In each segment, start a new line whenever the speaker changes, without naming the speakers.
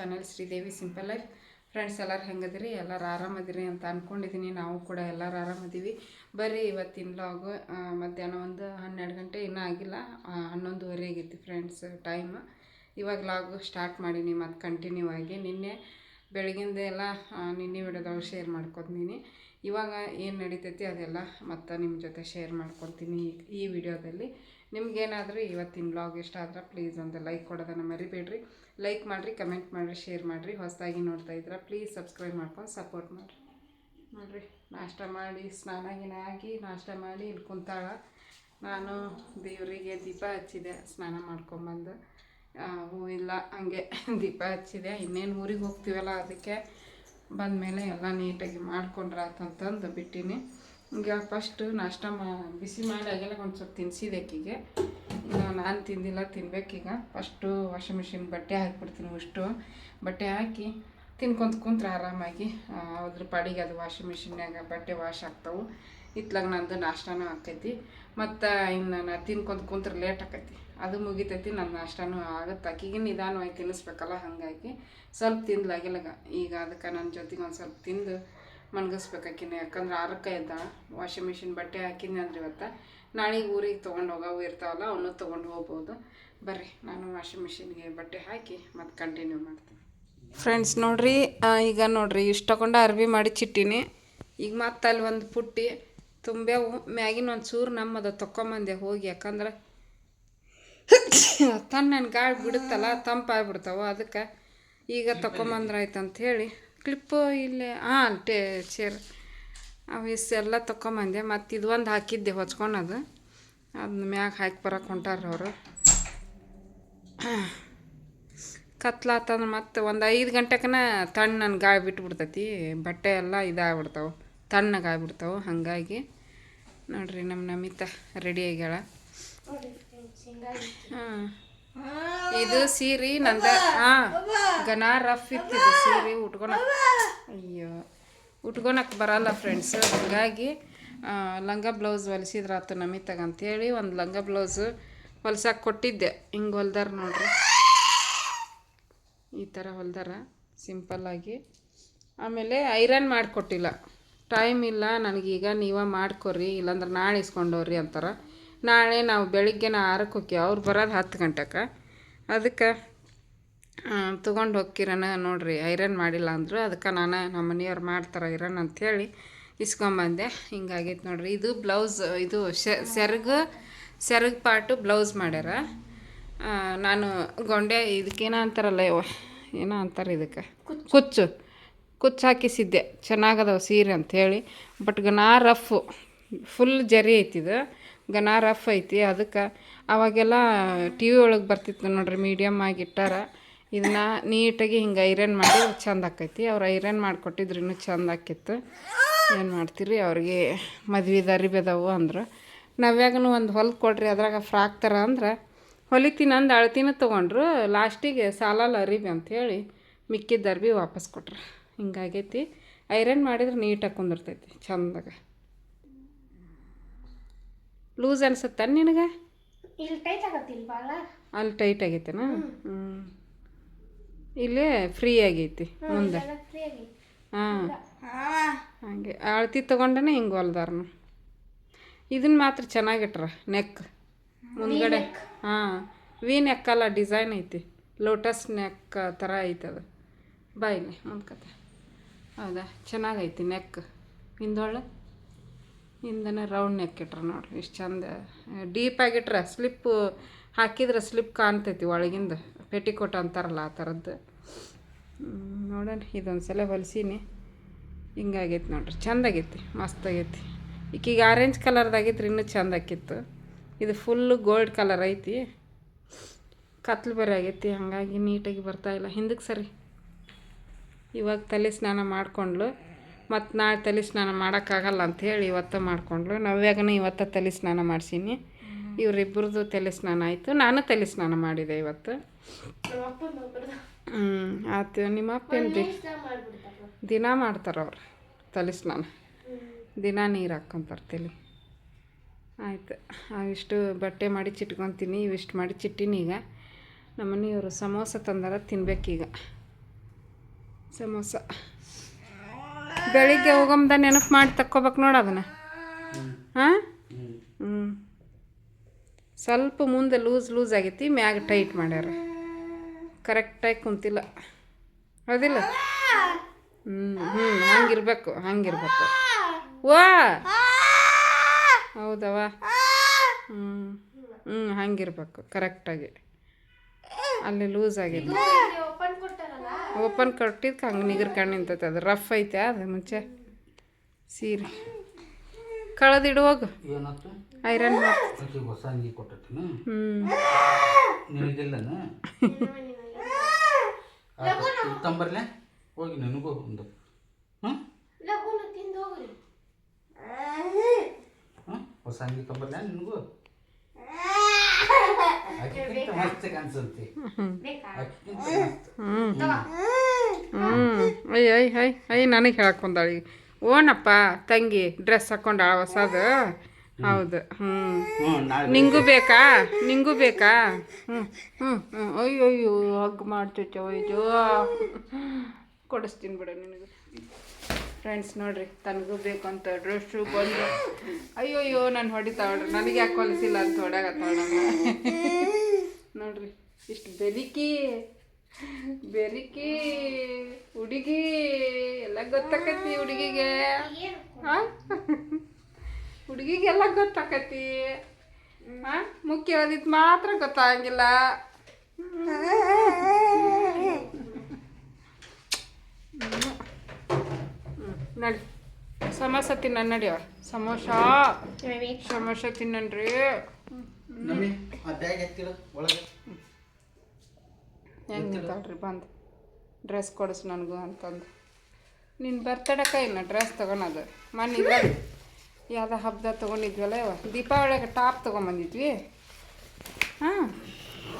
Channel Sridevi Simple Life friends ಎಲ್ಲರೂ ಹೆಂಗದಿರಿ? ಎಲ್ಲರೂ ಆರಾಮದಿರಿ ಅಂತ ಅಂದ್ಕೊಂಡಿದ್ದೀನಿ ನಾವು ಕೂಡ ಎಲ್ಲರೂ ಆರಾಮದೀವಿ. ಬರ್ರಿ, ಇವತ್ತಿನ ಲಾಗು ಮಧ್ಯಾಹ್ನ ಒಂದು ಹನ್ನೆರಡು ಗಂಟೆ ಇನ್ನೂ ಆಗಿಲ್ಲ. ಹನ್ನೊಂದುವರೆ ಆಗೈತಿ ಫ್ರೆಂಡ್ಸ್ ಟೈಮ್ ಇವಾಗ ಲಾಗು ಸ್ಟಾರ್ಟ್ ಮಾಡೀನಿ ಮತ್ತು ಕಂಟಿನ್ಯೂ ಆಗಿ. ನಿನ್ನೆ ಬೆಳಗಿಂದ ಎಲ್ಲ ನಿನ್ನೆ ವಿಡಿಯೋದಾಗ ಶೇರ್ ಮಾಡ್ಕೊತೀನಿ ಇವಾಗ ಏನು ನಡೀತೈತಿ ಅದೆಲ್ಲ ಮತ್ತು ನಿಮ್ಮ ಜೊತೆ ಶೇರ್ ಮಾಡ್ಕೊತೀನಿ ಈ ವಿಡಿಯೋದಲ್ಲಿ. ನಿಮ್ಗೇನಾದರೂ ಇವತ್ತಿನ ಬ್ಲಾಗ್ ಇಷ್ಟ ಆದ್ರೆ ಪ್ಲೀಸ್ ಒಂದು ಲೈಕ್ ಕೊಡೋದನ್ನು ಮರಿಬೇಡ್ರಿ. ಲೈಕ್ ಮಾಡಿರಿ ಕಮೆಂಟ್ ಮಾಡಿರಿ ಶೇರ್ ಮಾಡಿರಿ, ಹೊಸದಾಗಿ ನೋಡ್ತಾ ಇದ್ರೆ ಪ್ಲೀಸ್ ಸಬ್ಸ್ಕ್ರೈಬ್ ಮಾಡ್ಕೊಂಡು ಸಪೋರ್ಟ್ ಮಾಡಿರಿ. ನೋಡಿರಿ, ನಾಷ್ಟ ಮಾಡಿ, ಸ್ನಾನ ಗಿನ ಆಗಿ ನಾಷ್ಟ ಮಾಡಿ ಇಲ್ಲಿ ಕುಂತಾಳ. ನಾನು ದೇವರಿಗೆ ದೀಪ ಹಚ್ಚಿದೆ, ಸ್ನಾನ ಮಾಡ್ಕೊಂಬಂದು ಇಲ್ಲ, ಹಂಗೆ ದೀಪ ಹಚ್ಚಿದೆ. ಇನ್ನೇನು ಊರಿಗೆ ಹೋಗ್ತೀವಲ್ಲ ಅದಕ್ಕೆ ಬಂದ ಮೇಲೆ ಎಲ್ಲ ನೀಟಾಗಿ ಮಾಡ್ಕೊಂಡ್ರೆ ಅಂತಂದು ಬಿಟ್ಟಿನಿ. ಈಗ ಫಸ್ಟು ನಾಷ್ಟ ಮಾ, ಬಿಸಿ ಮಾಡಿ ಆಗೆಲ್ಲ ಒಂದು ಸ್ವಲ್ಪ ತಿನ್ಸಿದೆ ಆಕಿಗೆ ಈಗ ನಾನು ತಿಂದಿಲ್ಲ ತಿನ್ಬೇಕೀಗ ಫಸ್ಟು ವಾಷಿಂಗ್ ಮಿಷಿನ್ ಬಟ್ಟೆ ಹಾಕಿಬಿಡ್ತೀನಿ ಅಷ್ಟು ಬಟ್ಟೆ ಹಾಕಿ ತಿನ್ಕೊಂತ ಕುಂತ್ರೆ ಆರಾಮಾಗಿ. ಅದ್ರ ಪಾಡಿಗೆ ಅದು ವಾಷಿಂಗ್ ಮಿಷಿನ್ಯಾಗ ಬಟ್ಟೆ ವಾಶ್ ಆಗ್ತಾವೆ. ಇತ್ಲಾಗ ನಂದು ನಾಷ್ಟಾನೂ ಆಕೈತಿ. ಮತ್ತು ಇನ್ನು ನಾನು ತಿನ್ಕೊಂತ ಕುಂತ್ರೆ ಲೇಟ್ ಆಕೈತಿ. ಅದು ಮುಗಿತೈತಿ ನನ್ನ ನಾಷ್ಟಾನೂ ಆಗುತ್ತೆ ಆಕಿಗೆ ನಿಧಾನವಾಗಿ ತಿನ್ನಿಸ್ಬೇಕಲ್ಲ ಹಾಗಾಗಿ ಸ್ವಲ್ಪ ತಿಂದ್ಲಾಗಿಲ್ಲಗ ಈಗ ಅದಕ್ಕೆ ನನ್ನ ಜೊತೆಗೆ ಒಂದು ಸ್ವಲ್ಪ ತಿಂದು ಮನ್ಗಿಸ್ಬೇಕಾಕಿನ ಯಾಕಂದ್ರೆ ಆರಕ್ಕೆ ಇದ್ದ. ವಾಷಿಂಗ್ ಮಿಷಿನ್ ಬಟ್ಟೆ ಹಾಕಿದ್ನಿ ಅಂದ್ರೆ ಇವತ್ತು. ನಾಳೆಗೆ ಊರಿಗೆ ತೊಗೊಂಡು ಹೋಗೋವು ಇರ್ತಾವಲ್ಲ, ಅವನು ತೊಗೊಂಡು ಹೋಗ್ಬೋದು. ಬರ್ರಿ, ನಾನು ವಾಷಿಂಗ್ ಮಿಷಿನ್ಗೆ ಬಟ್ಟೆ ಹಾಕಿ ಮತ್ತೆ ಕಂಟಿನ್ಯೂ ಮಾಡ್ತೀನಿ. ಫ್ರೆಂಡ್ಸ್ ನೋಡ್ರಿ ಈಗ ನೋಡ್ರಿ, ಇಷ್ಟು ತಗೊಂಡು ಅರ್ವಿ ಮಾಡಿ ಚಿಟ್ಟಿನಿ. ಈಗ ಮತ್ತೆ ಅಲ್ಲಿ ಒಂದು ಪುಟ್ಟಿ ತುಂಬ್ಯಾವು ಮ್ಯಾಗಿನ ಒಂದು ಚೂರು ನಮ್ಮದು ತೊಗೊಂಬಂದೆ ಹೋಗಿ, ಯಾಕಂದ್ರೆ ತನ್ನ ಗಾಳಿ ಬಿಡುತ್ತಲ್ಲ ತಂಪಾಗ್ಬಿಡ್ತಾವೆ ಅದಕ್ಕೆ ಈಗ ತಗೊಬಂದ್ರಾಯ್ತು ಅಂತ ಹೇಳಿ ಕ್ಲಿಪ್ಪು ಇಲ್ಲೇ ಹಾಂ ಟೇ ಚೇರ್ ಅವು ಇಷ್ಟೆಲ್ಲ ತಗೊಂಬಂದೆ ಮತ್ತು ಇದು ಒಂದು ಹಾಕಿದ್ದೆ ಹೊಚ್ಕೊಳೋದು. ಅದನ್ನ ಮ್ಯಾಗ ಹಾಕಿ ಬರಕ್ಕೆ ಹೊಂಟಾರ ಅವರು. ಕತ್ಲಾತಂದ್ರೆ ಮತ್ತೆ ಒಂದು ಐದು ಗಂಟೆಕನ ತಣ್ಣನ ಗಾಳಿ ಬಿಟ್ಬಿಡ್ತೈತಿ, ಬಟ್ಟೆ ಎಲ್ಲ ಇದಾಗ್ಬಿಡ್ತಾವೆ, ತಣ್ಣಗಾಗ್ಬಿಡ್ತಾವೆ, ಹಾಗಾಗಿ. ನೋಡ್ರಿ ನಮ್ಮ ನಮಿತ ರೆಡಿ ಆಗ್ಯಾಳ. ಹಾಂ ಇದು ಸೀರೆ ನಂದ, ಹಾಂ, ಗನ ರಫ್ ಇತ್ತು ಸೀರೆ ಉಟ್ಕೊಳ ಅಯ್ಯೋ. ಉಟ್ಕೊಳಕ್ಕೆ ಬರಲ್ಲ ಫ್ರೆಂಡ್ಸ್ ಹಾಗಾಗಿ ಲಂಗ ಬ್ಲೌಸ್ ಹೊಲಿಸಿದ್ರಾತು ನಮಿತಾಗ ಅಂತೇಳಿ ಒಂದು ಲಂಗ ಬ್ಲೌಸು ಹೊಲ್ಸಕ್ಕೆ ಕೊಟ್ಟಿದ್ದೆ. ಹಿಂಗೆ ಹೊಲ್ದಾರ ನೋಡ್ರಿ. ಈ ಥರ ಹೊಲ್ದಾರ ಸಿಂಪಲ್ಲಾಗಿ ಆಮೇಲೆ ಐರನ್ ಮಾಡಿಕೊಟ್ಟಿಲ್ಲ. ಟೈಮ್ ಇಲ್ಲ, ನನಗೀಗ ನೀವೇ ಮಾಡ್ಕೊರಿ, ಇಲ್ಲಾಂದ್ರೆ ನಾಳೆ ಇಸ್ಕೊಂಡವ್ರಿ ಅಂತಾರೆ. ನಾಳೆ ನಾವು ಬೆಳಿಗ್ಗೆನ ಆರಕ್ಕೆ ಹೋಗಿ ಅವ್ರು ಬರೋದು ಹತ್ತು ಗಂಟೆಗೆ ಅದಕ್ಕೆ ತೊಗೊಂಡು ಹೋಗ್ಕಿರನ ನೋಡಿರಿ ಐರನ್ ಮಾಡಿಲ್ಲ ಅಂದರು. ಅದಕ್ಕೆ ನಾನು ನಮ್ಮ ಮನೆಯವ್ರು ಮಾಡ್ತಾರೆ ಐರನ್ ಅಂಥೇಳಿ ಇಸ್ಕೊಂಬಂದೆ. ಹಿಂಗಾಗೈತೆ ನೋಡ್ರಿ ಇದು ಬ್ಲೌಸ್ ಇದು ಸೆರಗ ಸೆರಗ ಪಾಟು ಬ್ಲೌಸ್ ಮಾಡ್ಯಾರ. ನಾನು ಗೊಂಡೆ ಇದಕ್ಕೇನೋ ಅಂತಾರಲ್ಲ ಇವ ಏನೋ ಅಂತಾರೆ ಇದಕ್ಕೆ? ಕುಚ್ಚು. ಕುಚ್ಚು. ಹಾಕಿಸಿದ್ದೆ. ಚೆನ್ನಾಗದವ ಸೀರೆ ಅಂಥೇಳಿ ಬಟ್ ಗನಾ ರಫ್ ಫುಲ್ ಜರಿ ಐತಿದು ಗನಾ ರಫ್ ಐತಿ. ಅದಕ್ಕೆ ಅವಾಗೆಲ್ಲ ಟಿ ವಿ ಒಳಗೆ ಬರ್ತಿತ್ತು ನೋಡ್ರಿ ಮೀಡಿಯಮ್ ಆಗಿ ಇಟ್ಟಾರ ಇದನ್ನ ನೀಟಾಗಿ ಹಿಂಗೆ ಐರನ್ ಮಾಡಿ ಚಂದ ಆಕೈತಿ. ಅವ್ರು ಐರನ್ ಮಾಡಿಕೊಟ್ಟಿದ್ರು ಚಂದ ಆಕಿತ್ತು ಏನು ಮಾಡ್ತೀರಿ? ಅವ್ರಿಗೆ ಮದ್ವೆದ ಅರಿಬೇದವು ಅಂದ್ರೆ. ನಾವ್ಯಾಗನು ಒಂದು ಹೊಲ್ದು ಕೊಡ್ರಿ ಅದ್ರಾಗ ಫ್ರಾಕ್ ಥರ ಅಂದ್ರೆ. ಹೊಲಿತೀನಿ ಅಂದು ಅಳ್ತಿನ ತೊಗೊಂಡ್ರು. ಲಾಸ್ಟಿಗೆ ಸಾಲಲ್ಲ ಅರಿಬಿ ಅಂಥೇಳಿ ಮಿಕ್ಕಿದ್ದ ಅರ್ಬಿ ವಾಪಸ್ ಕೊಟ್ರು. ಹಿಂಗಾಗೈತಿ. ಐರನ್ ಮಾಡಿದ್ರೆ ನೀಟಾಗಿ ಕುಂದಿರ್ತೈತಿ ಚಂದಾಗ. ಲೂಸ್ ಅನ್ಸತ್ತ ನಿನಗೆ?
ಇಲ್ಲಿ ಟೈಟ್ ಆಗತ್ತಿಲ್ಲ ಭಾಳ
ಅಲ್ಲಿ ಟೈಟ್ ಆಗೈತೆನಾ? ಹ್ಞೂ ಇಲ್ಲೇ ಫ್ರೀ ಆಗೈತಿ ಮುಂದೆ ಹಾಂ. ಹಾಗೆ ಅಳತಿ ತೊಗೊಂಡೇ ಹಿಂಗೆ ಹೊಲ್ದಾರನು ಇದನ್ನ ಮಾತ್ರ ಚೆನ್ನಾಗಿಟ್ರ ನೆಕ್ ಮುಂದ್ಗಡೆ. ಹಾಂ ವಿ ನೆಕ್ ಅಲ್ಲ ಡಿಸೈನ್ ಐತಿ. ಲೋಟಸ್ ನೆಕ್ ಥರ ಐತೆ ಅದು. ಬಾಯಿಲಿ ಕತೆ. ಹೌದಾ? ಚೆನ್ನಾಗೈತಿ ನೆಕ್ ಹಿಂದೊಳ್ಳೆ? ಹಿಂದನೇ ರೌಂಡ್ ನೆಕ್ ಇಟ್ರ ನೋಡ್ರಿ ಇಷ್ಟು ಚಂದ. ಡೀಪ್ ಆಗಿಟ್ರ ಸ್ಲಿಪ್ಪು ಹಾಕಿದ್ರೆ ಸ್ಲಿಪ್ ಕಾಣ್ತೈತಿ ಒಳಗಿಂದ. ಪೆಟಿಕೋಟ್ ಅಂತಾರಲ್ಲ ಆ ಥರದ್ದು. ನೋಡೋಣ ಇದೊಂದು ಸಲ ಹೊಲ್ಸೀನಿ. ಹಿಂಗಾಗೈತಿ ನೋಡ್ರಿ ಚಂದ ಆಗೈತಿ ಮಸ್ತ್ ಆಗೈತಿ ಈಕೀಗ ಆರೆಂಜ್ ಕಲರ್ದಾಗಿತ್ತು ಇನ್ನೂ ಚಂದ ಆಕಿತ್ತು ಇದು ಫುಲ್ಲು ಗೋಲ್ಡ್ ಕಲರ್ ಐತಿ. ಕತ್ಲು ಬೇರೆ ಆಗೈತಿ ಹಾಗಾಗಿ ನೀಟಾಗಿ ಬರ್ತಾ ಇಲ್ಲ. ಹಿಂದಕ್ಕೆ ಸರಿ. ಇವಾಗ ತಲೆ ಸ್ನಾನ ಮಾಡಿಕೊಂಡ್ಲು. ಮತ್ತು ನಾಳೆ ತಲೆ ಸ್ನಾನ ಮಾಡೋಕ್ಕಾಗಲ್ಲ ಅಂಥೇಳಿ ಇವತ್ತು ಮಾಡಿಕೊಂಡ್ಲು. ನವ್ಯಾಗನ ಇವತ್ತು ತಲೆ ಸ್ನಾನ ಮಾಡಿಸೀನಿ. ಇವರಿಬ್ಬರದ್ದು ತಲೆ ಸ್ನಾನ ಆಯಿತು. ನಾನು ತಲೆ ಸ್ನಾನ ಮಾಡಿದೆ ಇವತ್ತು. ಹ್ಞೂ ಆಯ್ತು ನಿಮ್ಮ ಅಪ್ಪ ಏನು ದಿ ದಿನ ಮಾಡ್ತಾರೆ ಅವ್ರು ತಲೆ ಸ್ನಾನ ದಿನ ನೀರು ಹಾಕ್ಕೊಂತಾರೆ ತಲೆ ಆಯ್ತು ಅವಿಷ್ಟು ಬಟ್ಟೆ ಮಾಡಿ ಚಿಟ್ಕೊತೀನಿ ಇವಿಷ್ಟು ಮಾಡಿ ಚಿಟ್ಟಿನಿ ಈಗ. ನಮ್ಮ ಮನೆಯವರು ಸಮೋಸ ತಂದಾರ ತಿನ್ಬೇಕೀಗ. ಸಮೋಸ. ಬೆಳಿಗ್ಗೆ ಹೋಗಮ್ದ ನೆನಪು ಮಾಡಿ ತಕ್ಕೋಬೇಕು ನೋಡು ಅದನ್ನು. ಹಾಂ? ಹ್ಞೂ ಸ್ವಲ್ಪ ಮುಂದೆ ಲೂಸ್ ಲೂಸ್ ಆಗೈತಿ ಮ್ಯಾಗ ಟೈಟ್ ಮಾಡ್ಯಾರ. ಕರೆಕ್ಟಾಗಿ ಕುಂತಿಲ್ಲ. ಹೌದಿಲ್ಲ? ಹ್ಞೂ ಹ್ಞೂ ಹಂಗಿರ್ಬೇಕು ಹಂಗಿರ್ಬೇಕು. ವಾ! ಹೌದವ? ಹ್ಞೂ ಹ್ಞೂ ಹಂಗಿರ್ಬೇಕು ಕರೆಕ್ಟಾಗಿ. ಅಲ್ಲಿ ಲೂಸ್ ಆಗಿಲ್ಲ
ಓಪನ್
ಕೊಟ್ಟಿದ್ದು ಕೊಟ್ಟಿದ್ಕೆ ಹಂಗೆ ನಿಗರ್ ಕಣ್ಣು ನಿಂತೈತೆ ಅದು ರಫ್ ಐತೆ ಅದು ಮುಂಚೆ. ಸೀರೆ. ಕಳೆದಿಡುವಾಗ ಐರನ್ ಹ್ಞೂ
ತಂಬರ್ಲೆ ಹೋಗಿ ನನಗೂ ಒಂದು. ಹಾಂ
ಲಗುನ ತಿಂದು ಹೋಗ್ರಿ.
ಹಾಂ ಹೊಸ ಅಂಗಿ ತಂಬರ್ಲೆ ನಿನಗೂ? ಮಸ್ತ್ ಕಾಣಿಸುತ್ತೆ
ಹ್ಞೂ ಹ್ಞೂ ಅಯ್ಯ ಅಯ್ಯ ಅಯ್ಯ ನನಗೆ ಹೇಳಕ್ಕೆ ಬಂದಾಳಿ ಓನಪ್ಪ ತಂಗಿ ಡ್ರೆಸ್ ಹಾಕೊಂಡಾಳ ಹೊಸದು. ಹೌದು. ಹ್ಞೂ ನಿಂಗೂ ಬೇಕಾ? ನಿಂಗೂ ಬೇಕಾ? ಹ್ಞೂ ಹ್ಞೂ ಹ್ಞೂ ಅಯ್ಯೋ ಅಯ್ಯೋ ಹಗ್ ಮಾಡ್ತೈತೆ ಅಯ್ಯೋ ಕೊಡಿಸ್ತೀನಿ ಬಿಡ ನಿನಗೆ. ಫ್ರೆಂಡ್ಸ್ ನೋಡ್ರಿ ತನಗೂ ಬೇಕು ಅಂತ ಡ್ರೆಸ್ಸು ಬಂದು. ಅಯ್ಯೋ ಅಯ್ಯೋ ನಾನು ಹೊಡಿತಾವ್ರಿ ನನಗೆ ಯಾಕೆ ಹೊಲಿಸಿಲ್ಲ ಅಂತ ಹೊಡ್ಯಾಗತ್ತಾಳ ನೋಡ್ರಿ ಇಷ್ಟು ಬೆರಿಕಿ ಬೆರಿಕಿ ಹುಡುಗಿ. ಎಲ್ಲ ಗೊತ್ತಾಕತಿ ಹುಡುಗಿಗೆ. ಹಾಂ ಹುಡುಗಿಗೆಲ್ಲ ಗೊತ್ತಾಕತಿ. ಮುಖ್ಯವಾದ ಮಾತ್ರ ಗೊತ್ತಾಗಿಲ್ಲ ನಡಿ. ಸಮೋಸ ತಿನ್ನ ನಡಿಯವ ಸಮೋಸ. ಸಮೋಸ ತಿನ್ನನ್ರಿ ಹೆಂಗೆ ನಿಂತಾಳ್ರಿ ಬಂದು. ಡ್ರೆಸ್ ಕೊಡಿಸ್ ನನಗೂ ಅಂತಂದು. ನೀನು ಬರ್ತಡಕ್ಕ ಇನ್ನು ಡ್ರೆಸ್ ತೊಗೊಳೋದು ಮನೆ ಯಾವುದೋ ಹಬ್ಬದ ತೊಗೊಂಡಿದ್ವಲ್ಲ ದೀಪಾವಳಿಗೆ ಟಾಪ್ ತೊಗೊಂಬಂದಿದ್ವಿ. ಹಾಂ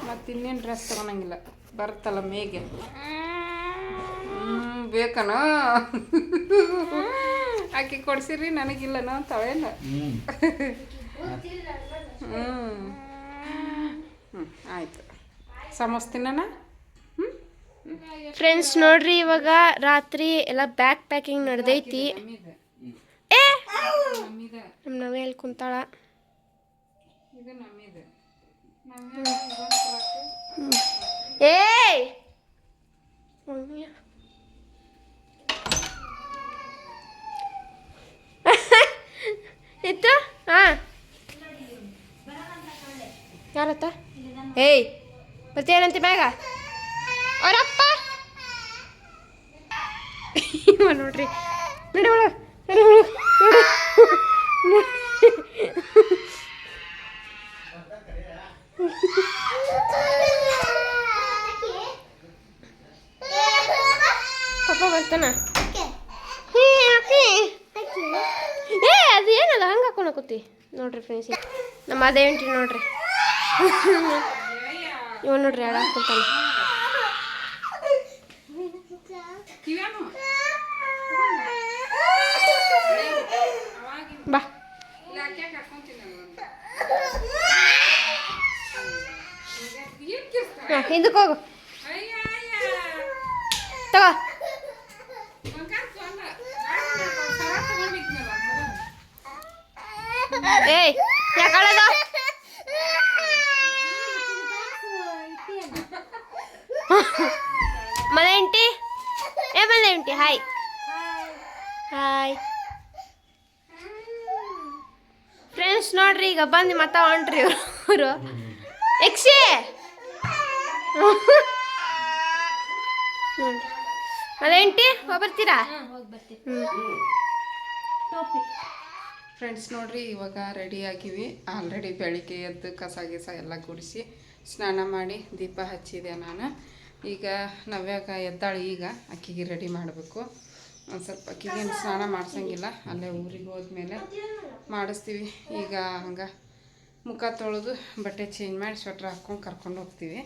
ಮತ್ತು ಇನ್ನೇನು ಡ್ರೆಸ್ ತೊಗೊಳಂಗಿಲ್ಲ ಬರುತ್ತಲ್ಲ ಮೇಗೆ. ಹ್ಞೂ ಬೇಕನೋ? ಆಕೆ ಕೊಡ್ಸಿರಿ ನನಗಿಲ್ಲನೋ ತವೇನ
ಹ್ಞೂ
ಹ್ಞೂ ಹ್ಞೂ ಆಯಿತು. ಸಮೋಸ ತಿನ್ನೋಣ
ಫ್ರೆಂಡ್ಸ್ ನೋಡ್ರಿ ಇವಾಗ ರಾತ್ರಿ ಎಲ್ಲ ಬ್ಯಾಕ್ ಪ್ಯಾಕಿಂಗ್ ನಡೆದೈತಿ ಏ ನಮ್ಮ ನವೆ ಅಲ್ಲಿ ಕುಂತಾಳ. ಏಯ್! ಇತ್ತು? ಹಾ. ಯಾರತ್ತ? ಏಯ್! ಮತ್ತೇನಂತೆ ಮ್ಯಾಗ? ಅವರಪ್ಪ! ನೋಡ್ರಿ. ನಡಿ ಒಳ ನಡಿ ಪಪ್ಪ ಬರ್ತಾನ ಏ ಅದು ಏನದ ಹಂಗೆ ಹಾಕೊಳಕತ್ತಿ ನೋಡ್ರಿ ಫ್ರೆಂಡ್ಸ್ ನಮ್ಮ ಅದೇಂಟಿ ನೋಡ್ರಿ ಇವ ನೋಡ್ರಿ ಹಾಡ ಹಾಕ್ಕೊಂತಾನ
ಕಿವ್ಯಾನು
ಬಾ
ಇಲ್ಲ ಹಾಕ್ಯಾಕ ಹಾಕ್ಕೊಂತೀನಿ ನಾನು ಒಂದು. ಏನ್ ಕಿರ್ಸ್ತಾ?
ಹಾ, ಹಿಂದಕ್ಕೆ ಹೋಗು
ಅಯ್ಯ, ಅಯ್ಯ.
ತಗೋ
ಬಂಗಾರ ತೊಗೊಂಡ. ನಾನು ಸರ ತಗೊಂಡಿದ್ನಲ್ಲ, ಸರ.
ಏಯ್ ಯಾಕಳದ ಮಲೆ ಎಂಟಿ ಏ ಮಲೆ ಎಂಟಿ ಹಾಯ್ ಹಾಯ್ ಫ್ರೆಂಡ್ಸ್ ನೋಡ್ರಿ ಈಗ ಬಂದು ಮತ್ತ ಹೊಂಟ್ರಿ ಅವರು ಎಕ್ಸಿ ಎಂಟಿ ಹೋಗ್ಬರ್ತೀರಾ? ಹ್ಞೂ
ಫ್ರೆಂಡ್ಸ್ ನೋಡ್ರಿ ಇವಾಗ ರೆಡಿ ಆಗಿವಿ. ಆಲ್ರೆಡಿ ಬೆಳಿಗ್ಗೆ ಎದ್ದು ಕಸ ಗಿಸ ಎಲ್ಲ ಗುಡಿಸಿ ಸ್ನಾನ ಮಾಡಿ ದೀಪ ಹಚ್ಚಿದೆ ನಾನು. ಈಗ ನವ್ಯಾಗ ಎದ್ದಾಳೆ ಈಗ ಅಕ್ಕಿಗೆ ರೆಡಿ ಮಾಡಬೇಕು. ಒಂದು ಸ್ವಲ್ಪ ಅಕ್ಕಿಗೆ ಸ್ನಾನ ಮಾಡ್ಸಂಗಿಲ್ಲ ಅಲ್ಲೇ ಊರಿಗೆ ಹೋದ್ಮೇಲೆ ಮಾಡಿಸ್ತೀವಿ. ಈಗ ಹಂಗೆ ಮುಖ ತೊಳೆದು ಬಟ್ಟೆ ಚೇಂಜ್ ಮಾಡಿ ಸ್ವೆಟ್ರ್ ಹಾಕ್ಕೊಂಡು ಕರ್ಕೊಂಡು ಹೋಗ್ತೀವಿ.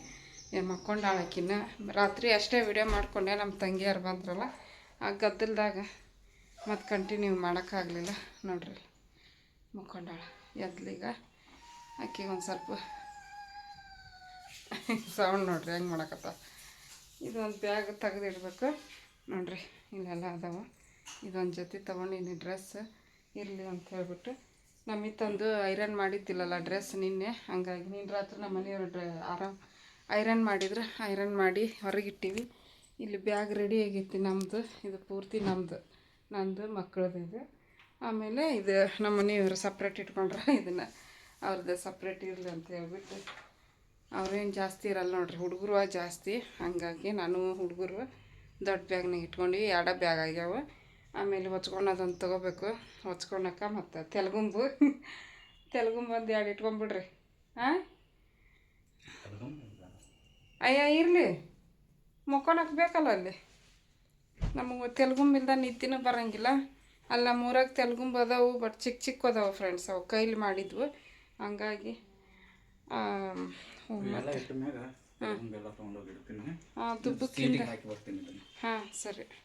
ಮಕ್ಕೊಂಡಾಳ ಆಕಿನ. ರಾತ್ರಿ ಅಷ್ಟೇ ವಿಡಿಯೋ ಮಾಡಿಕೊಂಡೆ ನಮ್ಮ ತಂಗಿಯರು ಬಂದ್ರಲ್ಲ. ಆ ಗದ್ದಲ್ದಾಗ ಮತ್ತು ಕಂಟಿನ್ಯೂ ಮಾಡೋಕ್ಕಾಗಲಿಲ್ಲ ನೋಡ್ರಿ ಮಕ್ಕೊಂಡಾಳ, ಎದ್ಲೀಗ. ಆಕಿಗೆ ಒಂದು ಸ್ವಲ್ಪ ಸೌಂಡ್ ನೋಡ್ರಿ, ಹೆಂಗೆ ಮಾಡಕತ್ತ ಇದೊಂದು ಬ್ಯಾಗ್ ತೆಗೆದಿಡ್ಬೇಕು. ನೋಡ್ರಿ, ಇಲ್ಲೆಲ್ಲ ಅದಾವ. ಇದೊಂದು ಜೊತೆ ತೊಗೊಂಡಿನಿ ಡ್ರೆಸ್ ಇರಲಿ ಅಂತ ಹೇಳ್ಬಿಟ್ಟು. ನಮಗೆ ತಂದು ಐರನ್ ಮಾಡಿದ್ದಿಲ್ಲಲ್ಲ ಡ್ರೆಸ್ ನಿನ್ನೆ. ಹಂಗಾಗಿ ನಿನ್ನ ರಾತ್ರಿ ನಮ್ಮ ಮನೆಯವರು ಡ್ರೆ ಆರಾಮ್ ಐರನ್ ಮಾಡಿದ್ರೆ ಐರನ್ ಮಾಡಿ ಹೊರಗಿಟ್ಟಿವಿ ಇಲ್ಲಿ ಬ್ಯಾಗ್ ರೆಡಿ ಆಗೈತಿ ನಮ್ಮದು ಇದು ಪೂರ್ತಿ ನಮ್ಮದು ನಂದು ಮಕ್ಕಳದು ಇದು. ಆಮೇಲೆ ಇದು ನಮ್ಮ ಮನೆಯವರು ಸಪ್ರೇಟ್ ಇಟ್ಕೊಂಡ್ರೆ. ಇದನ್ನು ಅವ್ರದ್ದು ಸಪ್ರೇಟ್ ಇರಲಿ ಅಂತ ಹೇಳ್ಬಿಟ್ಟು. ಅವ್ರೇನು ಜಾಸ್ತಿ ಇರಲ್ಲ ನೋಡ್ರಿ. ಹುಡುಗರು ಜಾಸ್ತಿ. ಹಾಗಾಗಿ ನಾನು ಹುಡುಗರು ದೊಡ್ಡ ಬ್ಯಾಗ್ನಾಗ ಇಟ್ಕೊಂಡು, ಎರಡ ಬ್ಯಾಗ್ ಆಗ್ಯಾವ. ಆಮೇಲೆ ಹೊಚ್ಕೊಳೋದೊಂದು ತೊಗೋಬೇಕು. ಹೊಚ್ಕೊಳಕ ಮತ್ತು ತೆಲುಗುಂಬು. ತೆಲುಗುಂಬು ಒಂದು ಎರಡು ಇಟ್ಕೊಂಬಿಡ್ರಿ. ಹಾಂ ಅಯ್ಯ ಇರಲಿ. ಮುಕ್ಕೊಳಕ್ಕೆ ಬೇಕಲ್ಲ ಅಲ್ಲಿ. ನಮಗೆ ತೆಲುಗುಂಬಿಲ್ದ ನಿದ್ದಿನೂ ಬರಂಗಿಲ್ಲ. ಅಲ್ಲ ಮೂರಾಗ ತೆಲುಗುಂಬ ಅದಾವು ಬಟ್ ಚಿಕ್ಕ ಚಿಕ್ಕ ಅದಾವು ಫ್ರೆಂಡ್ಸ್ ಅವು ಕೈಲಿ ಮಾಡಿದ್ವು. ಹಂಗಾಗಿ ಹಾಂ. ಸರಿ.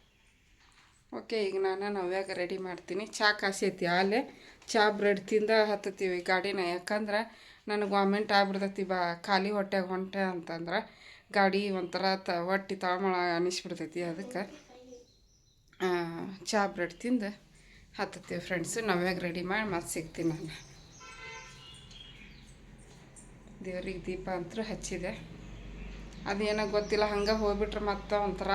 ಓಕೆ ಈಗ ನಾನು ನಾವ್ಯಾಗ ರೆಡಿ ಮಾಡ್ತೀನಿ. ಚಹಾ ಕಾಸೈತಿ ಆಲೆ. ಚಾ ಬ್ರೆಡ್ ತಿಂದ ಹತ್ತತೀವಿ ಗಾಡಿನ. ಯಾಕಂದ್ರೆ ನನಗೆ ವಾಮೆಂಟ್ ಆಗ್ಬಿಡ್ತೈತಿ ಬಾ. ಖಾಲಿ ಹೊಟ್ಟೆಗೆ ಹೊಂಟೆ ಅಂತಂದ್ರೆ ಗಾಡಿ ಒಂಥರ ತ ಹೊಟ್ಟೆ ತಾಳ್ಮಳ ಅನಿಸ್ಬಿಡ್ತೈತಿ ಅದಕ್ಕೆ. ಚಹಾ ಬ್ರೆಡ್ ತಿಂದು ಹತ್ತತ್ತೀವಿ ಫ್ರೆಂಡ್ಸು ನವ್ಯಾಗ ರೆಡಿ ಮಾಡಿ ಮತ್ತೆ ಸಿಗ್ತೀನಿ ನಾನು. ದೇವ್ರಿಗೆ ದೀಪ ಅಂತೂ ಹಚ್ಚಿದೆ. ಅದೇನೋ ಗೊತ್ತಿಲ್ಲ, ಹಂಗೆ ಹೋಗ್ಬಿಟ್ರೆ ಮತ್ತೆ ಒಂಥರ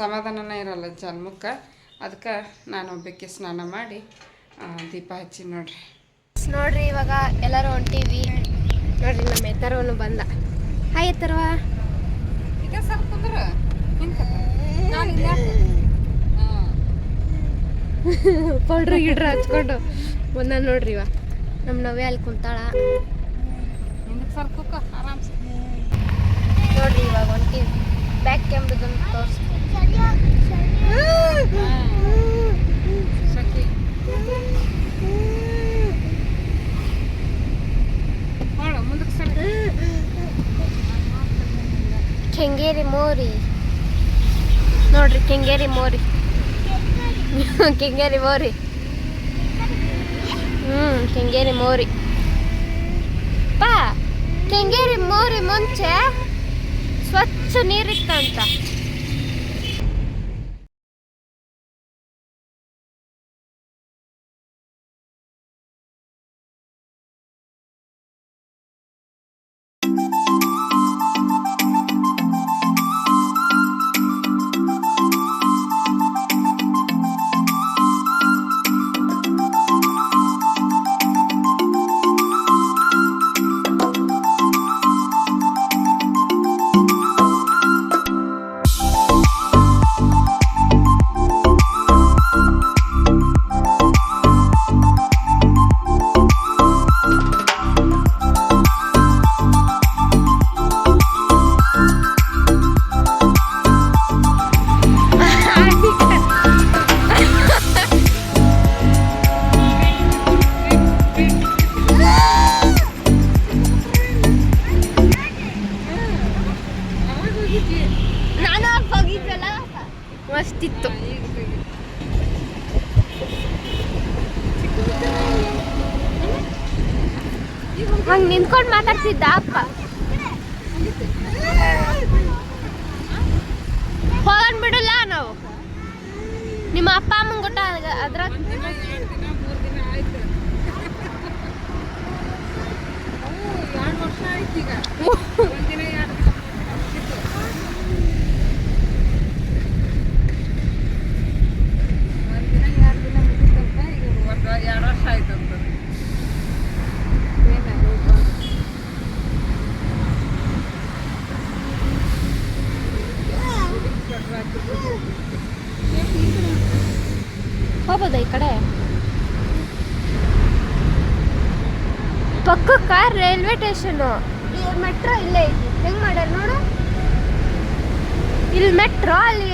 ಸಮಾಧಾನನೇ ಇರಲ್ಲ ಜನ್ಮಕ್ಕೆ. ಅದಕ್ಕೆ ನಾನು ಒಬ್ಬಕ್ಕೆ ಸ್ನಾನ ಮಾಡಿ ದೀಪ ಹಚ್ಚಿ ನೋಡ್ರಿ.
ನೋಡ್ರಿ ಇವಾಗ ಎಲ್ಲರೂ ಹೊಂಟೀವಿ ನೋಡ್ರಿ, ನಮ್ಮ ಎತ್ತರವನು ಬಂದ. ಹಾಯ್ ಎತ್ತರವ
ಇದೆ ಸ್ವಲ್ಪ ಕುಂದ್ರ
ಪೌಡ್ರ್ ಗಿಡ್ರ ಹಚ್ಕೊಂಡು ಒಂದ ನೋಡ್ರಿ ಇವ. ನಮ್ಮ ನವ್ಯ ಅಲ್ಲಿ ಕುಂತಾಳ.
ಕುಕ್ಕ ಆರಾಮ್ಸೆ.
ನೋಡ್ರಿ ಇವಾಗ ಹೊಂಟೀವಿ ಬ್ಯಾಕ್ ಕ್ಯಾಮ್ರದೊಂದು ತೋರಿಸ್ತೀನಿ.
ಮುಂದಕ್ಕೆ ಸರಿ.
ಕೆಂಗೇರಿ ಮೋರಿ. ನೋಡ್ರಿ ಕೆಂಗೇರಿ ಮೋರಿ. ಕೆಂಗೇರಿ ಮೋರಿ. ಹ್ಞೂ ಕೆಂಗೇರಿ ಮೋರಿ. ಪಾ ಕೆಂಗೇರಿ ಮೋರಿ ಮುಂಚೆ ಸ್ವಚ್ಛ ನೀರಿತ್ತಂತ. Railway station. ಮೆಟ್ರೋ ಇಲ್ಲೇ ಐತಿ. ಹೆಂಗ್ ಮಾಡ್ಯಾರ ನೋಡು. ಇಲ್ಲಿ ಮೆಟ್ರೋ ಅಲ್ಲಿ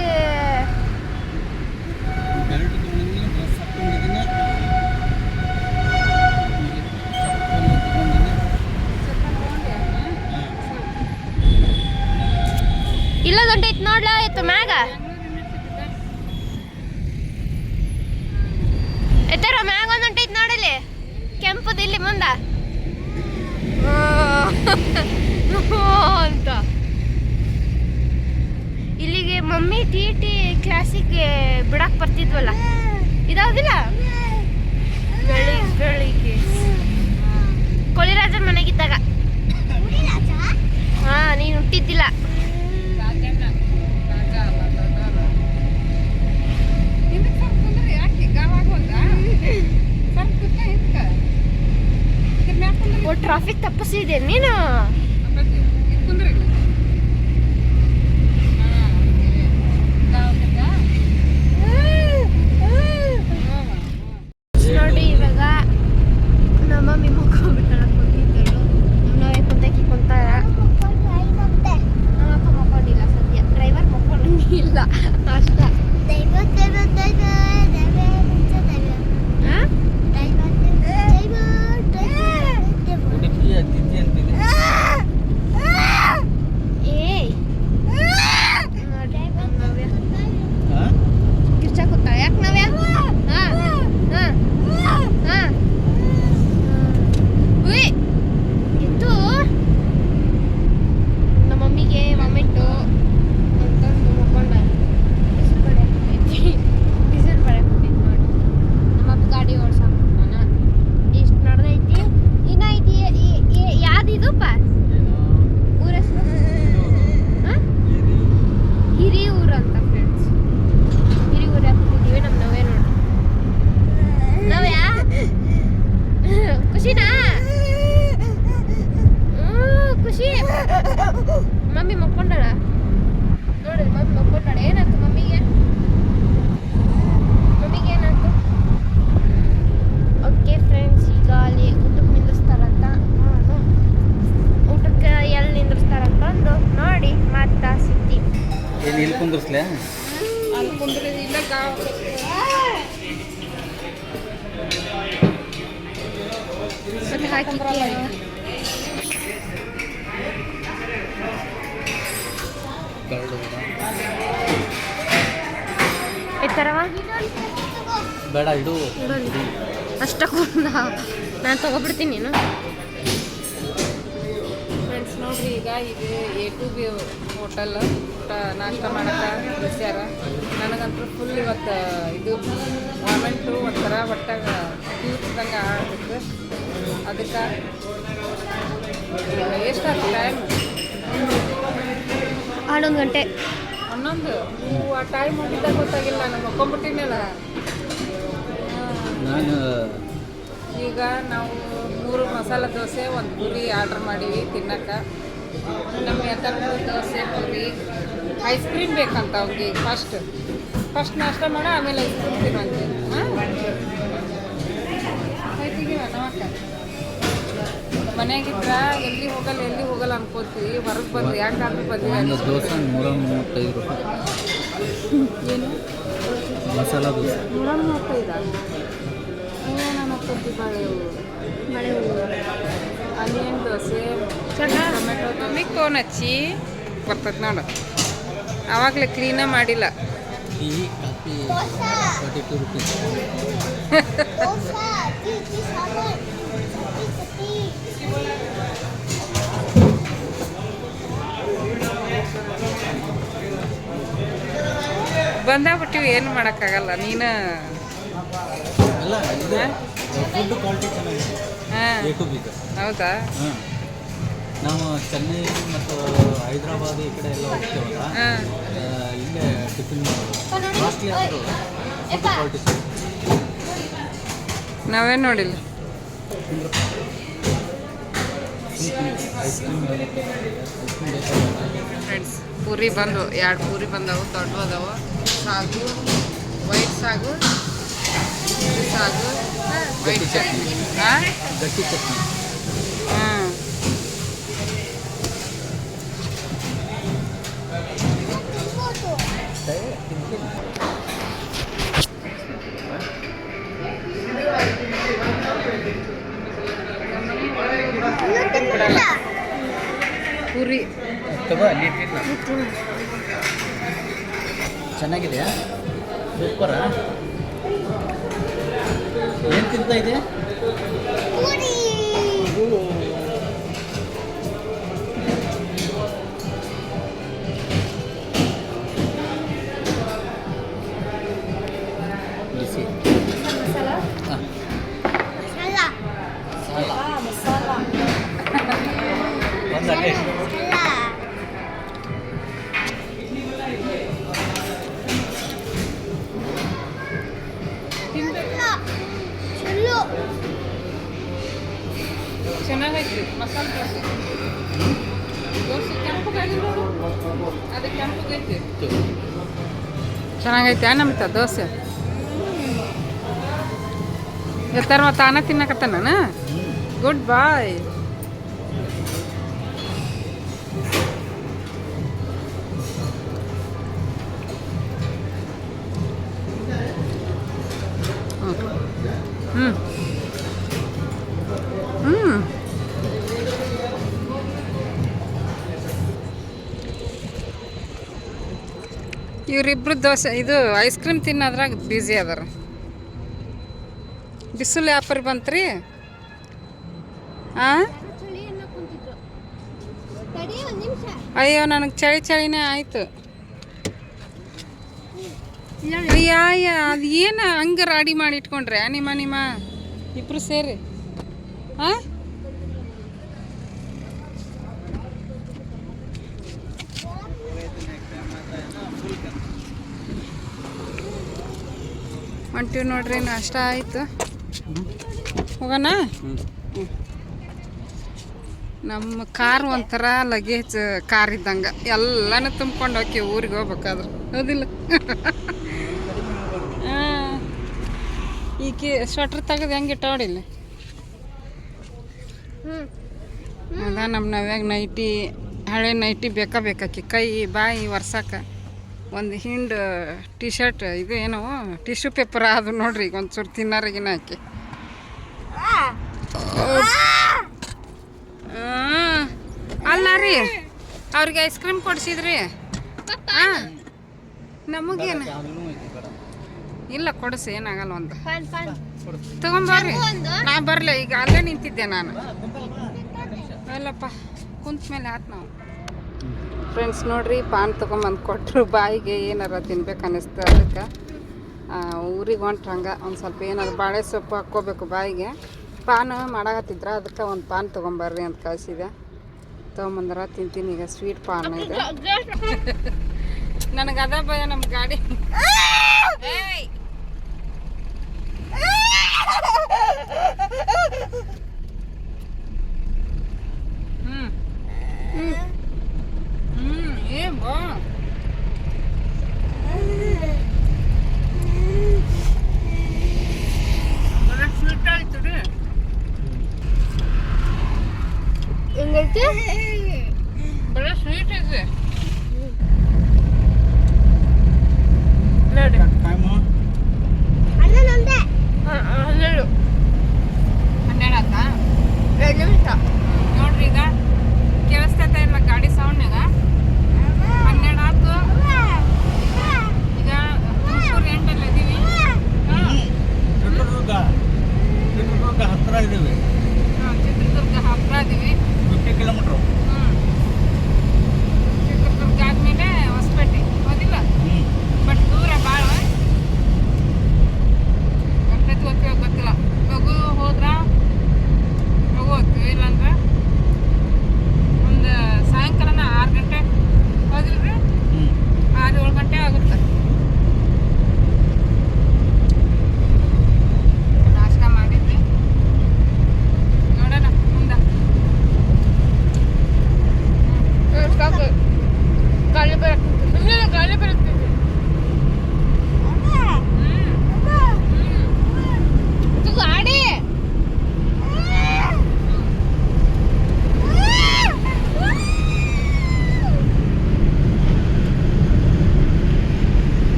ಇಲ್ಲ ದೊಡ್ಡ
ಇತ್ತು ನೋಡ್ಲ ಇತ್ತು ಮ್ಯಾಗ. ಎತ್ತರ ಮ್ಯಾಗ ಒಂದೊಂಟೈತಿ ನೋಡಲಿ ಕೆಂಪುದು ಇಲ್ಲಿ ಮುಂದ. ಅಂತ ಇಲ್ಲಿಗೆ ಮಮ್ಮಿ ಟಿ ಟಿ ಕ್ಲಾಸಿಗೆ ಬಿಡಕ್ ಬರ್ತಿದ್ವಲ್ಲ? ಇದಾವುದಿಲ್ಲ? ಬೆಳಿಗ್ಗೆ. ಬೆಳಿಗ್ಗೆ ಕೊಳಿರಾಜನ್ ಮನೆಗಿದ್ದಾಗ. ಹಾ ನೀನು ಹುಟ್ಟಿದ್ದಿಲ್ಲ.
ಯಾಕೆ ಗಾವಾಗೋಲ್ದ ಸ್ವಲ್ಪ ಕುತ್ತ ಹಿಂದಕ್ಕೆ ಇದ್ರ ಮ್ಯಾಲ್ ಕುಂದ್ರಿ
ಓ ಟ್ರಾಫಿಕ್ ತಪ್ಪಿಸಿದೆ. ನೀನು. ನೋಡಿ ಇವಾಗ ನಮ್ಮ ಮಮ್ಮಿ ಮಕ್ಕೊಂಡ್ಬಿಟ್ಟಾಳ ಕುಂತಿದ್ದಳು ನಾವೇ ಕುಂತಕ್ಕೆ ಕುಂತಾರ ನಮ್ಮ ಅಪ್ಪ ಮಕ್ಕೊಂಡಿಲ್ಲ ಸದ್ಯ. ಡ್ರೈವರ್ ಮಕ್ಕೊಂಡಿಲ್ಲ. ಅಷ್ಟ ಹಾ?
ಹುಡುಗಿ ತಿದ್ದಿ ಅಂತಿದೆ
ಏಯ್ ನೋಡಿ ನವ್ಯ
ಹಾ?
ಕಿರ್ಚಾಕುತ್ತಾಳ ಯಾಕೆ ನವ್ಯ ಹಾ ಹಾ ಹಾ ಉಯ್ ಇದು ನಮ್ಮ ಮಮ್ಮಿಗೆ ವಾಮಿಟ್ಟು ಅಂತಂದು ಮಕ್ಕೊಂಡ ಬಿಸಿಲು ಬಳೆ ಹಾಕೈತಿ ಬಿಸಿಲು ಬಳೆ ಹಾಕೈತಿ ನೋಡಿ ನಮ್ಮ ಅಪ್ಪ ಗಾಡಿ ಓಡ್ಸಾಕ ಇಷ್ಟು ನಡೆದೈತಿ ಇನ್ನ ಐತಿ ಯಾವ್ದಿದಪ್ಪ
ಏನೋ
ಊರ ಹೆಸರು ಹಾ
ಹಿರಿ
ಹಿರಿಯೂರು ಅಂತ ಫ್ರೆಂಡ್ಸ್ ಹಿರಿಯೂರು ಹಾಕ್ತಿದ್ದೀವಿ ನಮ್ಮ ನವೇ ನೋಡಿ ನವ್ಯಾ ಖುಷಿನಾ ಖುಷಿ ಮಮ್ಮಿ ಮಕ್ಕೊಂಡಳ ನೋಡ್ರಿ ಮಮ್ಮಿ ಮಕ್ಕೊಂಡಳ ಏನಾಯ್ತು ಮಮ್ಮಿಗೆ? ಮಮ್ಮಿಗೆ ಏನಂತ ಓಕೆ ಫ್ರೆಂಡ್ಸ್ ಈಗ ಅಲ್ಲಿ ಊಟಕ್ಕೆ ನಿಂದಿಸ್ತಾರಂತ ಊಟಕ್ಕೆ ಎಲ್ಲಿ ನಿಂದಿರ್ತಾರಂತಂದು ನೋಡಿ ಮತ್ತೆ
ಸಿದ್ದಿ. ಇಲ್ಲಿ ಕುಂದ್ರಸ್ಲೆ?
ಅಲ್ಲಿ ಕುಂದ್ರಿ
ಥರವ
ಬೇಡ ಇಡು.
ಅಷ್ಟಕ್ಕೊಂದ ನಾನು ತಗೊಬಿಡ್ತೀನಿ ನೀನು.
ನೋಡ್ರಿ ಈಗ ಇದು ಎ ಟು ಬಿ ಹೋಟೆಲ್ ಊಟ ನಾಷ್ಟ ಮಾಡಕ್ಕೆ ಬಿಸ್ಯಾರ ನನಗಂತೂ ಫುಲ್ ಇವತ್ತು ಇದು ವಾಮೆಂಟು ಒಂಥರ ಹೊಟ್ಟಾಗ ತೀರ್ದಂಗೆ ಆಗ್ತಿತ್ತು ಅದಕ್ಕೆ ಎಷ್ಟಾಯ್ತು ಟೈಮ್
ಹನ್ನೊಂದು ಗಂಟೆ.
ಹನ್ನೊಂದು? ನೀವು ಆ ಟೈಮ್ ಹೋಗಿದ್ದಾಗ ಗೊತ್ತಾಗಿಲ್ಲ ನಾನು ಮಕ್ಕೊಂಬಿಟ್ಟಿನಲ್ಲ
ನಾನು
ಈಗ ನಾವು ಮೂರು ಮಸಾಲೆ ದೋಸೆ ಒಂದು ಪೂರಿ ಆರ್ಡ್ರ್ ಮಾಡೀವಿ ತಿನ್ನಕ್ಕೆ. ನಮ್ಮ ಯಥಾರ್ಥ ದೋಸೆ ಪೂರಿ ಐಸ್ ಕ್ರೀಮ್ ಬೇಕಂತ ಅವ್ರಿಗೆ ಫಸ್ಟ್ ಫಸ್ಟ್ ನಾಷ್ಟ ಮಾಡ ಆಮೇಲೆ ಐಸ್ ಕ್ರೀಮ್ ತಿನ್ನುವಂತೆ. ಹಾಂ? ಮನೆಯಾಗಿದ್ರ ಎಲ್ಲಿ ಹೋಗಲ್ಲ ಎಲ್ಲಿ ಹೋಗಲ್ಲ ಅನ್ಕೋತೀವಿ. ಹೊರಗೆ ಬಂದು ಯಾಕಾದ್ರೂ
ಒಂದು
ಬಂದ್ವಿ
ದೋಸೆ ನೂರ ಮೂವತ್ತೈದು ರೂಪಾಯಿ.
ಏನು?
ಮಸಾಲ ದೋಸೆ.
ನೂರ ಮೂವತ್ತೈದ? ಏನು ಅನ್ನೋಕ್ಕಂತಿ ಬಾಳೆ
ಮಳೆ ಹೋಗುವ
ಆನಿಯನ್ ದೋಸೆ? ಟೊಮೆಟೊ ಮಮ್ಮಿಗೆ ಫೋನ್ ಹಚ್ಚಿ ಬರ್ತದೆ ನೋಡು. ಆವಾಗಲೇ ಕ್ಲೀನ ಮಾಡಿಲ್ಲ.
Tea coffee forty two rupees
ಬಂದಾಗ್ಬಿಟ್ಟಿವಿ ಏನು ಮಾಡೋಕ್ಕಾಗಲ್ಲ. ನೀನು
ಅಲ್ಲ ಫುಡ್ ಕ್ವಾಲಿಟಿ ಚೆನ್ನಾಗಿದೆ.
ಹಾಂ. ಹೌದಾ?
ನಾವು ಚೆನ್ನೈ ಮತ್ತು ಹೈದ್ರಾಬಾದ್ ಈ ಕಡೆ ಎಲ್ಲ ಹೋಗ್ತೇವಲ್ಲ ಇಲ್ಲೇ ಟಿಫಿನ್ ಕಾಸ್ಟ್ಲಿ ಆದರೂ ಫುಡ್
ನಾವೇ ನೋಡಿಲ್ಲ. ಫ್ರೆಂಡ್ಸ್ ಪೂರಿ ಬಂದು ಎರಡು ಪೂರಿ ಬಂದವು ದೊಡ್ಡ ಅದಾವು ಸಾಗು ವೈಟ್ ಸಾಗು ಸಾಗು ವೈಟ್ ಚಟ್ನಿ. ಹಾಂ
ಗಟ್ಟಿ ಚಟ್ನಿ. ತಗೋ ಅಲ್ಲಿ ಇಟ್ಟಿಲ್ಲ ಚೆನ್ನಾಗಿದೆಯಾ? ಸೂಪರಾ? ಏನು ತಿಂತಾ ಇದೆ?
ನಮ್ತ ದೋಸೆ? ಎತ್ತಾರ ಮತ್ತೆ ತಾನ ತಿನ್ನಕತ್ತಾನ ಗುಡ್ ಬಾಯ್ ಇವರಿಬ್ರು ದೋಸೆ, ಇದು ಐಸ್ ಕ್ರೀಮ್ ತಿನ್ನೋದ್ರಾಗ ಬ್ಯುಸಿ ಅದಾರ. ಬಿಸಿಲು ಯಾಪರ್ ಬಂತ್ರಿ?
ಹಾಂ
ಅಯ್ಯೋ, ನನಗೆ ಚಳಿ ಚಳಿನೇ ಆಯಿತು. ಅಯ್ಯ ಅದು ಏನು ಹಂಗೆ ರಾಡಿ ಮಾಡಿ ಇಟ್ಕೊಂಡ್ರೆ? ನಿಮ್ಮ ನಿಮ್ಮ ಇಬ್ರು ಸೇರಿ. ಹಾಂ ಹೊಂಟಿವಿ ನೋಡ್ರಿ, ನಾಷ್ಟ ಆಯಿತು. ಹೋಗೋಣ? ನಮ್ಮ ಕಾರ್ ಒಂಥರ ಲಗೇಜ್ ಕಾರ್ ಇದ್ದಂಗೆ. ಎಲ್ಲನೂ ತುಂಬ್ಕೊಂಡು ಹೋಗಿ ಊರಿಗೆ ಹೋಗ್ಬೇಕಾದ್ರೆ. ಹೌದಿಲ್ಲ? ಈಕೆ ಸ್ವೆಟ್ರ್ ತೆಗೆದು ಹೆಂಗೆ
ಇಟ್ಟೋಡಿಲ್ಲ
ಅದ ನಮ್ಮ ನವ್ಯಾಗ ನೈಟಿ ಹಳೆ ನೈಟಿ ಬೇಕಾ ಬೇಕಾಕಿ ಕೈ, ಬಾಯಿ ಒರ್ಸಕ್ಕ ಒಂದು ಹಿಂಡು ಟಿ ಶರ್ಟ್ ಇದು ಏನೋ ಟಿಶ್ಯೂ ಪೇಪರ್ ಅದು ನೋಡ್ರಿ ಈಗ ಒಂಚೂರು ತಿನ್ನಾರಿಗಿನ ಹಾಕಿ. ಅಲ್ಲ ರೀ, ಅವ್ರಿಗೆ ಐಸ್ ಕ್ರೀಮ್ ಕೊಡಿಸಿದ್ರಿ. ನಮಗೇನು? ಇಲ್ಲ ಕೊಡಿಸಿ, ಏನಾಗಲ್ಲ ಒಂದು. ತಗೊಂಬರ್ರಿ, ನಾ ಬರಲಿ, ಈಗ ಅಲ್ಲೇ ನಿಂತಿದ್ದೆ ನಾನು. ಅಲ್ಲಪ್ಪ ಕುಂತ ಮೇಲೆ ಆತು ನಾವು. ಫ್ರೆಂಡ್ಸ್ ನೋಡ್ರಿ ಪಾನ್ ತೊಗೊಂಬಂದು ಕೊಟ್ಟರು ಬಾಯಿಗೆ ಏನಾರ ತಿನ್ಬೇಕು ಅನ್ನಿಸ್ತು ಅದಕ್ಕೆ. ಊರಿಗೆ ಹೊಂಟ್ರ ಹಂಗೆ. ಒಂದು ಸ್ವಲ್ಪ ಏನಾದ್ರು ಬಾಳೆ ಸೊಪ್ಪು ಹಾಕ್ಕೋಬೇಕು ಬಾಯಿಗೆ. ಪಾನ್ ಮಾಡಾಕತ್ತಿದ್ರ ಅದಕ್ಕೆ ಒಂದು ಪಾನ್ ತೊಗೊಂಬರ್ರಿ ಅಂತ ಕಳಿಸಿದೆ. ತೊಗೊಂಬಂದ್ರ ತಿಂತೀನಿ ಈಗ ಸ್ವೀಟ್ ಪಾನ್ ಇದೆ. ನನಗೆ ಅದ ಭಯ ನಮ್ಮ ಗಾಡಿ.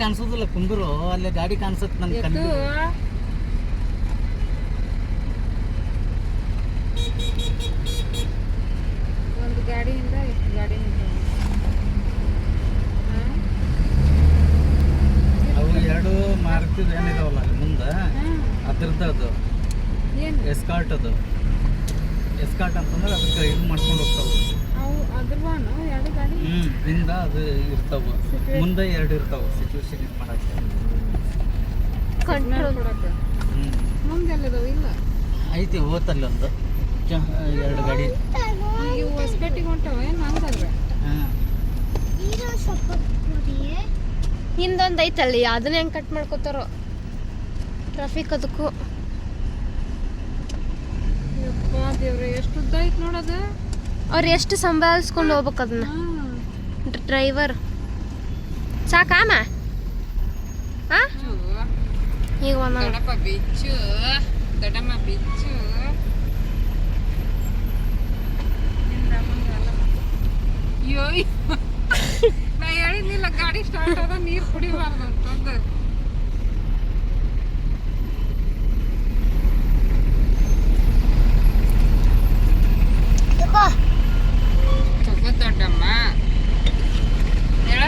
ಕಾಣಿಸೋದಿಲ್ಲ ಕುಂದ್ರು ಅಲ್ಲೇ ಗಾಡಿ ಕಾಣಿಸುತ್ತೆ ನನ್ನ
ಎತ್ತು
ಕಣ್ಣಿಗೆ
ಒಂದು ಗಾಡಿಯಿಂದ ಎಷ್ಟು ಗಾಡಿಯಿಂದ
ಅವು ಎರಡು ಮಾರುತಿದ್ ಏನಿದಾವಲ್ಲ ಅಲ್ಲಿ ಮುಂದೆ ಅದ್ರದ್ದು ಅದು
ಏನು
ಎಸ್ಕಾರ್ಟ್ ಅದು ಎಸ್ಕಾರ್ಟ್ ಅಂತಂದ್ರೆ ಅದಕ್ಕೆ ಇದು ಮಾಡ್ಕೊಂಡು ಹೋಗ್ತಾವೆ
ಅವು ಅದ್ರವಾನು ಎರಡು ಗಾಡಿ
ಹ್ಮ್ ಹಿಂದ ಅದು ಇರ್ತಾವ ಮುಂದೆ ಎರಡು ಇರ್ತಾವ ಸಿಚುವೇಶನ್ ಇದು ಮಾಡಕ್ಕೆ?
ಕಂಟ್ರೋಲ್
ಕೊಡಕ್ಕೆ ಇಲ್ಲ?
ಐತಿ ಹೋತಲ್ಲಿ ಒಂದು. ಎರಡು ಗಾಡಿ.
ಇವು ಹೊಸಪೇಟೆಗೆ ಹೊಂಟವ ಏನು
ಹಿಂದೊಂದು ಐತಲ್ಲಿ ಅದನ್ನ ಹೆಂಗೆ ಕಟ್ ಮಾಡ್ಕೋತಾರೋ? ಟ್ರಾಫಿಕ್ ಅದಕ್ಕೂ.
ಯಪ್ಪ ದೇವ್ರೆ ಎಷ್ಟು ಉದ್ದ ಐತೆ ನೋಡೋದು
ಅವ್ರು ಎಷ್ಟು ಸಂಭಾಳಿಸ್ಕೊಂಡು ಹೋಗ್ಬೇಕು ಅದನ್ನ. ಡ್ರೈವರ್ ಸಾಕಾಮ? ಹಾ ಈಗ ಒಂದ
ದೊಡ್ಡಪ್ಪ ಬಿಚ್ಚು. ದೊಡ್ಡಮ್ಮ ಬಿಚ್ಚು. ಅಯ್ಯೋ ನಾ ಹೇಳಿದ್ನಿಲ್ಲ ಗಾಡಿ ಸ್ಟಾರ್ಟ್ ಆದ ನೀರು ಕುಡಿಬಾರ್ದು ಅಂತಂದು ತಗೋ ದೊಡ್ಡಮ್ಮ ಹೇಳ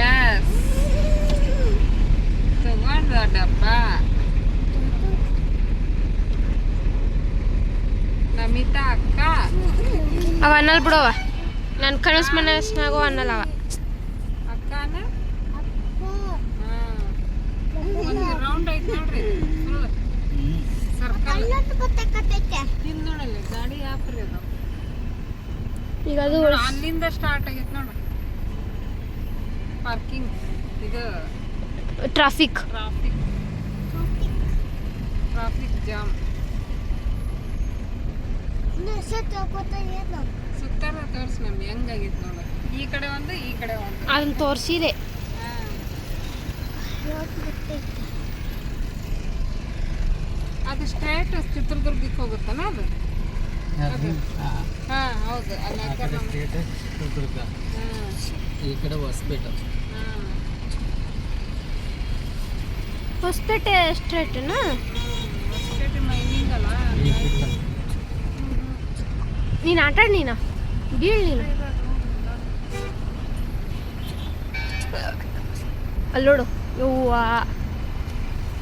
ಎಸ್ ತಗೊಂಡ್ ದೊಡ್ಡಪ್ಪ ನಮಿತಾ ಅಕ್ಕ
ಅವ ಅನ್ನಲ್ ಬಿಡವ ನನ್ನ ಕನಸು ಮನಸ್ನಾಗೋ ಅನ್ನಲ್ಲ ಅವ
ಅಕ್ಕನ ಒಂದು ರೌಂಡ್ ಐತ್ ನೋಡ್ರಿ ಫುಲ್
ಹ್ಮ್
ಸರ್ಕಲ್ ಹಿಂದ್ ನೋಡಲ್ಲ ಗಾಡಿ ಯಾಪ್ರಿ ಅನ್ನಲ್ಲವ
ಈಗ ಅದು
ಅಲ್ಲಿಂದ ಸ್ಟಾರ್ಟ್ ಆಗೈತೆ ನೋಡು. ಪಾರ್ಕಿಂಗ್ ಇದು
ಟ್ರಾಫಿಕ್.
ಟ್ರಾಫಿಕ್. Traffic jam. ಸುತ್ತಾರ ತೋರ್ಸಿ ನಮ್ಗೆ ಹೆಂಗಾಗಿತ್ತು ನೋಡು. ಈ ಕಡೆ ಒಂದು ಈ ಕಡೆ ಒಂದು.
ಅದನ್ನ ತೋರಿಸಿದೆ.
ಅದು ಸ್ಟ್ರೈಟ್ ಚಿತ್ರದುರ್ಗಕ್ಕೆ ಹೋಗುತ್ತಾನ ಅದು? ಹಾಂ. ಹೌದು. ಅಲ್ಲಿ
ಚಿತ್ರದುರ್ಗ. ಈ ಕಡೆ ಹೊಸಪೇಟೆ.
ಹಾ.
ಹೊಸಪೇಟೆ ಸ್ಟ್ರೇಟ್ನಾ?
ಹೊಸಪೇಟೆ ಮೈನಿಂಗ್ ಅಲ್ಲ.
ನೀನು ಆಟಾಡ್ ನೀನು? ಬೀಳ್ ನೀನು. ಅಲ್ಲಿ ನೋಡು. ಯವ್ವ.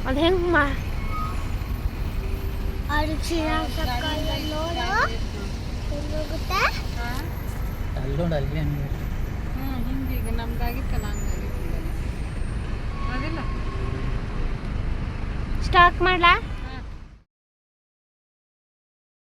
ಅದು ಹೆಂಗೆ ಮಾ
ಹಾ?
ಅಲ್ಲಿ ನೋಡಿ ಅಲ್ಲಿ ಹಂಗೆ
ಹ್ಮ್ ಹಿಂಗೆ ಈಗ ನಮ್ದಾಗಿತ್ತಲ್ಲ
ಸ್ಟಾರ್ಟ್ ಮಾಡ್ಲಾ?